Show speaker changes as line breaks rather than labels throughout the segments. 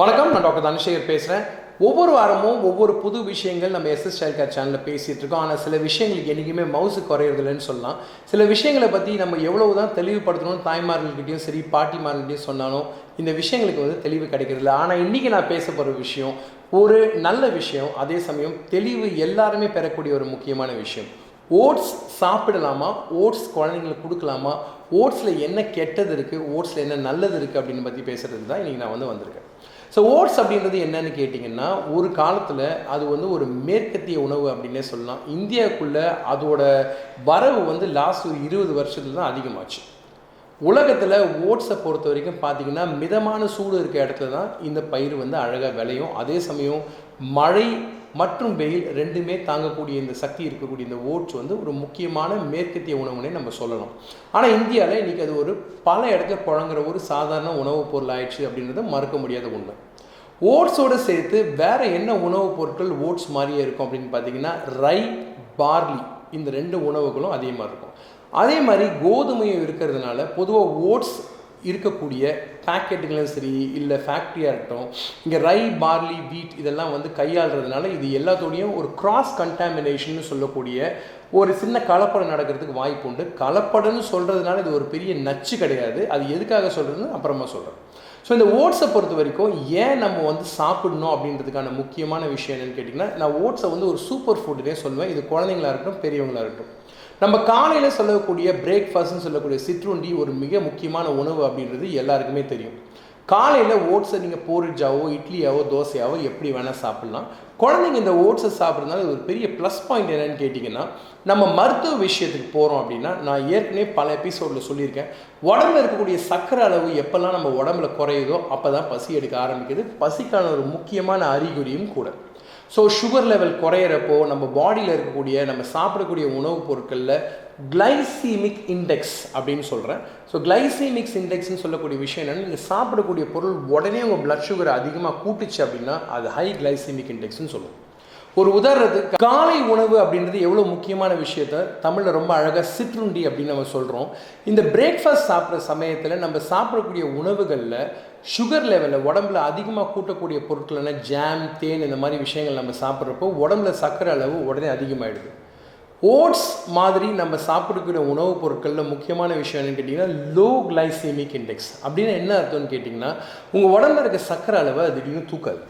வணக்கம் நான் டாக்டர் தனசேகர் பேசுகிறேன் ஒவ்வொரு வாரமும் ஒவ்வொரு புது விஷயங்கள் நம்ம எஸ்எஸ் சைல்ட் கேர் சேனலில் பேசிகிட்டு இருக்கோம். ஆனால் சில விஷயங்களுக்கு என்றைக்குமே மவுசு குறையிறதில்லன்னு சொல்லலாம். சில விஷயங்களை பற்றி நம்ம எவ்வளவு தான் தெளிவுபடுத்தணும் தாய்மார்கள்கிட்டயும் சரி பாட்டிமார்கள்கிட்டையும் சொன்னாலும் இந்த விஷயங்களுக்கு வந்து தெளிவு கிடைக்கிறதில்ல. ஆனால் இன்றைக்கி நான் பேச போகிற விஷயம் ஒரு நல்ல விஷயம் அதே சமயம் தெளிவு எல்லாருமே பெறக்கூடிய ஒரு முக்கியமான விஷயம். ஓட்ஸ் சாப்பிடலாமா? ஓட்ஸ் குழந்தைங்களுக்கு கொடுக்கலாமா? ஓட்ஸில் என்ன கெட்டது இருக்குது ஓட்ஸில் என்ன நல்லது இருக்குது அப்படின்னு பற்றி பேசுகிறது தான் இன்றைக்கி நான் வந்து வந்திருக்கேன். ஸோ ஓட்ஸ் அப்படின்றது என்னன்னு கேட்டிங்கன்னா ஒரு காலத்தில் அது வந்து ஒரு மேற்கத்திய உணவு அப்படின்னே சொல்லலாம். இந்தியாவுக்குள்ளே அதோட வரவு வந்து லாஸ்ட் ஒரு இருபது வருஷத்துல தான் அதிகமாச்சு. உலகத்தில் ஓட்ஸை பொறுத்த வரைக்கும் பார்த்தீங்கன்னா மிதமான சூடு இருக்க இடத்துல தான் இந்த பயிர் வந்து அழகாக விளையும். அதே சமயம் மழை மற்றும் வெயில் ரெண்டுமே தாங்கக்கூடிய இந்த சக்தி இருக்கக்கூடிய இந்த ஓட்ஸ் வந்து ஒரு முக்கியமான மேற்கத்திய உணவுனே நம்ம சொல்லலாம். ஆனால் இந்தியாவில் இன்றைக்கி அது ஒரு பல இடத்துல புழங்குற ஒரு சாதாரண உணவுப் பொருள் ஆயிடுச்சு அப்படின்றத மறுக்க முடியாத உண்மை. ஓட்ஸோடு சேர்த்து வேறு என்ன உணவுப் பொருட்கள் ஓட்ஸ் மாதிரியே இருக்கும் அப்படின்னு பார்த்தீங்கன்னா ரை பார்லி இந்த ரெண்டு உணவுகளும் அதே மாதிரி இருக்கும். அதே மாதிரி கோதுமையும் இருக்கிறதுனால பொதுவாக ஓட்ஸ் இருக்கக்கூடிய பேக்கெட்டுகளும் சரி இல்லை ஃபேக்ட்ரியாக இருக்கட்டும் இங்கே ரை பார்லி வீட் இதெல்லாம் வந்து கையாளுறதுனால இது எல்லாத்தோடையும் ஒரு கிராஸ் கண்டாமினேஷன் சொல்லக்கூடிய ஒரு சின்ன கலப்படம் நடக்கிறதுக்கு வாய்ப்பு உண்டு. கலப்படம்னு சொல்கிறதுனால இது ஒரு பெரிய நச்சு கிடையாது. அது எதுக்காக சொல்கிறதுன்னு அப்புறமா சொல்கிறேன் ஸோ இந்த ஓட்ஸை பொறுத்த வரைக்கும் ஏன் நம்ம வந்து சாப்பிடணும் அப்படின்றதுக்கான முக்கியமான விஷயம் என்னென்னு கேட்டிங்கன்னா நான் ஓட்ஸை வந்து ஒரு சூப்பர் ஃபுட்டுனே சொல்லுவேன். இது குழந்தைங்களா இருக்கட்டும் பெரியவங்களா இருக்கட்டும். நம்ம காலையில் சொல்லக்கூடிய பிரேக்ஃபாஸ்ட்னு சொல்லக்கூடிய சிற்றுண்டி ஒரு மிக முக்கியமான உணவு அப்படின்றது எல்லாருக்குமே தெரியும். காலையில் ஓட்ஸை நீங்கள் போரிட்ஜாவோ இட்லியாவோ தோசையாவோ எப்படி வேணால் சாப்பிட்லாம். குழந்தைங்க இந்த ஓட்ஸை சாப்பிட்றதுனால ஒரு பெரிய ப்ளஸ் பாயிண்ட் என்னன்னு கேட்டிங்கன்னா நம்ம மருத்துவ விஷயத்துக்கு போகிறோம் அப்படின்னா நான் ஏற்கனவே பல எபிசோடில் சொல்லியிருக்கேன். உடம்புல இருக்கக்கூடிய சர்க்கரை அளவு எப்போல்லாம் நம்ம உடம்புல குறையுதோ அப்போ தான் பசி எடுக்க ஆரம்பிக்குது. பசிக்கான ஒரு முக்கியமான அறிகுறியும் கூட. ஸோ சுகர் லெவல் குறையிறப்போ நம்ம பாடியில் இருக்கக்கூடிய நம்ம சாப்பிடக்கூடிய உணவுப் பொருட்களில் கிளைசீமிக் இண்டெக்ஸ் அப்படின்னு சொல்கிறேன் ஸோ கிளைசீமிக்ஸ் இண்டெக்ஸ்னு சொல்லக்கூடிய விஷயம் என்னென்னா நீங்கள் சாப்பிடக்கூடிய பொருள் உடனே உங்கள் பிளட் சுகர் அதிகமாக கூட்டுச்சு அப்படின்னா அது ஹை கிளைசீமிக் இண்டெக்ஸ்னு சொல்லுவோம். ஒரு உதாரணத்துக்கு காலை உணவு அப்படின்றது எவ்வளோ முக்கியமான விஷயத்த தமிழில் ரொம்ப அழகாக சிற்றுண்டி அப்படின்னு நம்ம சொல்கிறோம் இந்த பிரேக்ஃபாஸ்ட் சாப்பிட்ற சமயத்தில் நம்ம சாப்பிடக்கூடிய உணவுகளில் சுகர் லெவலில் உடம்புல அதிகமாக கூட்டக்கூடிய பொருட்கள்னா ஜாம் தேன் இந்த மாதிரி விஷயங்கள் நம்ம சாப்பிட்றப்போ உடம்புல சர்க்கரை அளவு உடனே அதிகமாகிடுது ஓட்ஸ் மாதிரி நம்ம சாப்பிடக்கூடிய உணவுப் பொருட்களில் முக்கியமான விஷயம் என்னன்னு கேட்டிங்கன்னா லோ கிளைசேமிக் இண்டெக்ஸ் அப்படின்னு என்ன அர்த்தம்னு கேட்டிங்கன்னா உங்கள் உடம்புல இருக்க சர்க்கரை அளவை அது தூக்காது.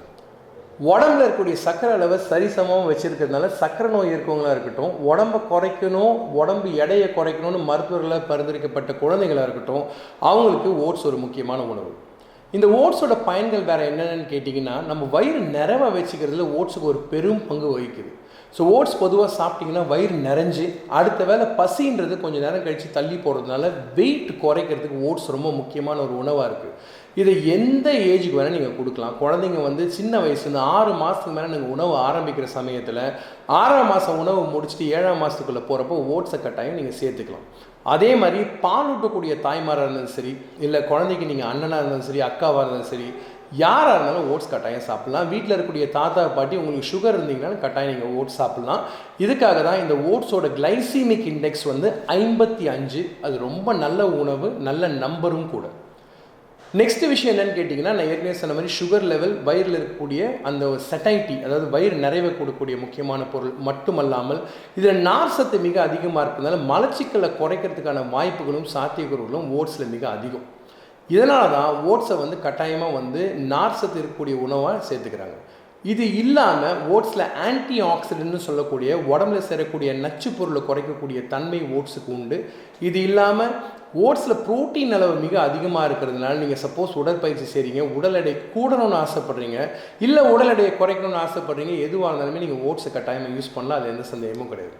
உடம்புல இருக்கக்கூடிய சர்க்கரை அளவை சரிசமமாக வச்சுருக்கிறதுனால சர்க்கரை நோய் இருக்கவங்களாக இருக்கட்டும் உடம்பை குறைக்கணும் உடம்பு எடையை குறைக்கணும்னு மருத்துவர்களால் பரிந்துரைக்கப்பட்ட குழந்தைகளாக இருக்கட்டும் அவங்களுக்கு ஓட்ஸ் ஒரு முக்கியமான உணவு. இந்த ஓட்ஸோட பயன்கள் வேறு என்னென்னு கேட்டிங்கன்னா நம்ம வயிறு நிறவை வச்சுக்கிறதுல ஓட்ஸுக்கு ஒரு பெரும் பங்கு வகிக்குது. ஸோ ஓட்ஸ் பொதுவாக சாப்பிட்டிங்கன்னா வயிறு நிறைஞ்சு அடுத்த வேலை பசின்றது கொஞ்சம் நேரம் கழித்து தள்ளி போடுறதுனால வெயிட் குறைக்கிறதுக்கு ஓட்ஸ் ரொம்ப முக்கியமான ஒரு உணவாக இருக்குது இதை எந்த ஏஜுக்கு வேணால் நீங்கள் கொடுக்கலாம். குழந்தைங்க வந்து சின்ன வயசுலேருந்து ஆறு மாதத்துக்கு மேலே நீங்கள் உணவு ஆரம்பிக்கிற சமயத்தில் ஆறாம் மாதம் உணவு முடிச்சுட்டு ஏழாம் மாதத்துக்குள்ளே போகிறப்போ ஓட்ஸை கட்டாயம் நீங்கள் சேர்த்துக்கலாம். அதே மாதிரி பாலூட்டக்கூடிய தாய்மாராக இருந்தாலும் சரி இல்லை குழந்தைக்கு நீங்கள் அண்ணனாக இருந்தாலும் சரி அக்காவாக இருந்தாலும் சரி யாராக இருந்தாலும் ஓட்ஸ் கட்டாயம் சாப்பிட்லாம். வீட்டில் இருக்கக்கூடிய தாத்தா பாட்டி உங்களுக்கு சுகர் இருந்தீங்கன்னா கட்டாயம் நீங்கள் ஓட்ஸ் சாப்பிட்லாம். இதுக்காக தான் இந்த ஓட்ஸோட கிளைசீமிக் இண்டெக்ஸ் வந்து ஐம்பத்தி அஞ்சு. அது ரொம்ப நல்ல உணவு நல்ல நம்பரும் கூட. நெக்ஸ்ட் விஷயம் என்னன்னு கேட்டிங்கன்னா நான் ஏற்கனவே சொன்ன மாதிரி சுகர் லெவல் வயிறில் இருக்கக்கூடிய அந்த செட்டைட்டி அதாவது வயிறு நிறைவை கொடுக்கக்கூடிய முக்கியமான பொருள் மட்டுமல்லாமல் இதில் நார் சத்து மிக அதிகமாக இருக்கிறதுனால மலச்சிக்கலை குறைக்கிறதுக்கான வாய்ப்புகளும் சாத்தியக்கூறுகளும் ஓட்ஸில் மிக அதிகம். இதனால தான் ஓட்ஸை வந்து கட்டாயமாக வந்து நார் சத்து இருக்கக்கூடிய உணவாக சேர்த்துக்கிறாங்க. இது இல்லாமல் ஓட்ஸில் ஆன்டி ஆக்சிடென்ட்னு சொல்லக்கூடிய உடம்புல சேரக்கூடிய நச்சு பொருளை குறைக்கக்கூடிய தன்மை ஓட்ஸுக்கு உண்டு. இது இல்லாமல் ஓட்ஸில் ப்ரோட்டீன் அளவு மிக அதிகமாக இருக்கிறதுனால நீங்கள் சப்போஸ் உடற்பயிற்சி செய்கிறீங்க உடல் எடை கூடணும்னு ஆசைப்பட்றீங்க இல்லை உடல் எடையை குறைக்கணும்னு ஆசைப்பட்றீங்க எதுவாக இருந்தாலுமே நீங்கள் ஓட்ஸை கட்டாயமாக யூஸ் பண்ணலாம் அது எந்த சந்தேகமும் கிடையாது.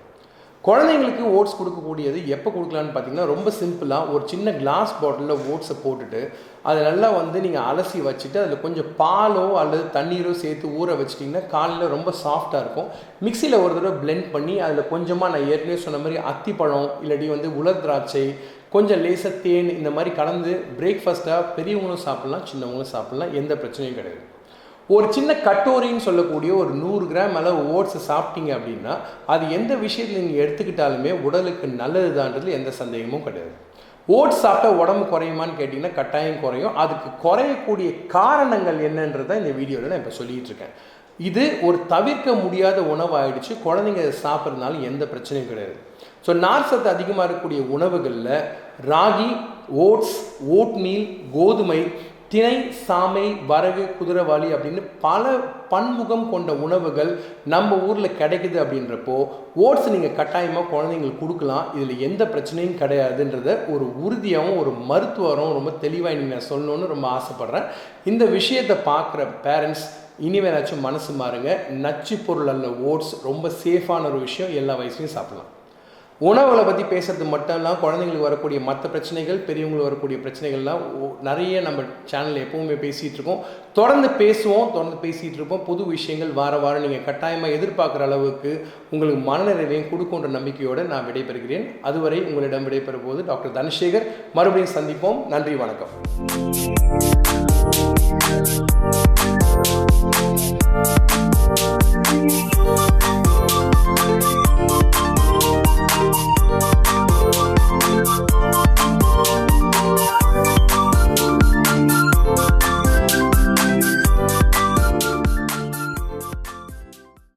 குழந்தைங்களுக்கு ஓட்ஸ் கொடுக்கக்கூடியது எப்போ கொடுக்கலான்னு பார்த்தீங்கன்னா ரொம்ப சிம்பிளாக ஒரு சின்ன கிளாஸ் பாட்டிலில் ஓட்ஸை போட்டுட்டு அதை நல்லா வந்து நீங்கள் அலசி வச்சுட்டு அதில் கொஞ்சம் பாலோ அல்லது தண்ணீரோ சேர்த்து ஊற வச்சிட்டிங்கன்னா காலையில் ரொம்ப சாஃப்டாக இருக்கும். மிக்சியில் ஒரு தடவை பிளெண்ட் பண்ணி அதில் கொஞ்சமாக நான் ஏற்கனவே சொன்ன மாதிரி அத்திப்பழம் இல்லாட்டி வந்து உலர் திராட்சை கொஞ்சம் லேசாக தேன் இந்த மாதிரி கலந்து பிரேக்ஃபாஸ்ட்டாக பெரியவங்களும் சாப்பிட்லாம் சின்னவங்களும் சாப்பிட்லாம் எந்த பிரச்சனையும் கிடையாது. ஒரு சின்ன கட்டோரின்னு சொல்லக்கூடிய ஒரு நூறு கிராம் அளவு ஓட்ஸை சாப்பிட்டீங்க அப்படின்னா அது எந்த விஷயத்தில் நீங்கள் எடுத்துக்கிட்டாலுமே உடலுக்கு நல்லது தான்றது எந்த சந்தேகமும் கிடையாது. ஓட்ஸ் சாப்பிட்டா உடம்பு குறையுமான்னு கேட்டிங்கன்னா கட்டாயம் குறையும். அதுக்கு குறையக்கூடிய காரணங்கள் என்னன்றதை இந்த வீடியோவில் நான் இப்போ சொல்லிகிட்டு இருக்கேன். இது ஒரு தவிர்க்க முடியாத உணவாயிடுச்சு. குழந்தைங்க இதை சாப்பிட்றதுனால எந்த பிரச்சனையும் கிடையாது. ஸோ நார் சத்து அதிகமாக இருக்கக்கூடிய உணவுகளில் ராகி ஓட்ஸ் ஓட்மீல் கோதுமை திணை சாமை வரகு குதிரைவாளி அப்படின்னு பல பன்முகம் கொண்ட உணவுகள் நம்ம ஊரில் கிடைக்குது அப்படின்றப்போ ஓட்ஸ் நீங்கள் கட்டாயமாக குழந்தைங்களுக்கு கொடுக்கலாம். இதில் எந்த பிரச்சனையும் கிடையாதுன்றத ஒரு உறுதியாகவும் ஒரு மருத்துவரும் ரொம்ப தெளிவாக நீங்கள் சொல்லணும்னு ரொம்ப ஆசைப்பட்றேன். இந்த விஷயத்தை பார்க்குற பேரண்ட்ஸ் இனிமேலாச்சும் மனசு மாறுங்க. நச்சு பொருள் அல்ல ஓட்ஸ் ரொம்ப சேஃபான ஒரு விஷயம். எல்லா வயசுலையும் சாப்பிடலாம். உணவுகளை பற்றி பேசுறது மட்டும் இல்லாமல் குழந்தைங்களுக்கு வரக்கூடிய மற்ற பிரச்சனைகள் பெரியவங்களுக்கு வரக்கூடிய பிரச்சனைகள்லாம் நிறைய நம்ம சேனலில் எப்பவுமே பேசிகிட்டு இருக்கோம். தொடர்ந்து பேசுவோம் தொடர்ந்து பேசிகிட்டு இருப்போம். புது விஷயங்கள் வார வாரம் நீங்கள் கட்டாயமாக எதிர்பார்க்குற அளவுக்கு உங்களுக்கு மனநிறைவையும் கொடுக்குன்ற நம்பிக்கையோடு நான் விடைபெறுகிறேன். அதுவரை உங்களிடம் விடைபெறும் போது டாக்டர் தனசேகர் மறுபடியும் சந்திப்போம். நன்றி வணக்கம்.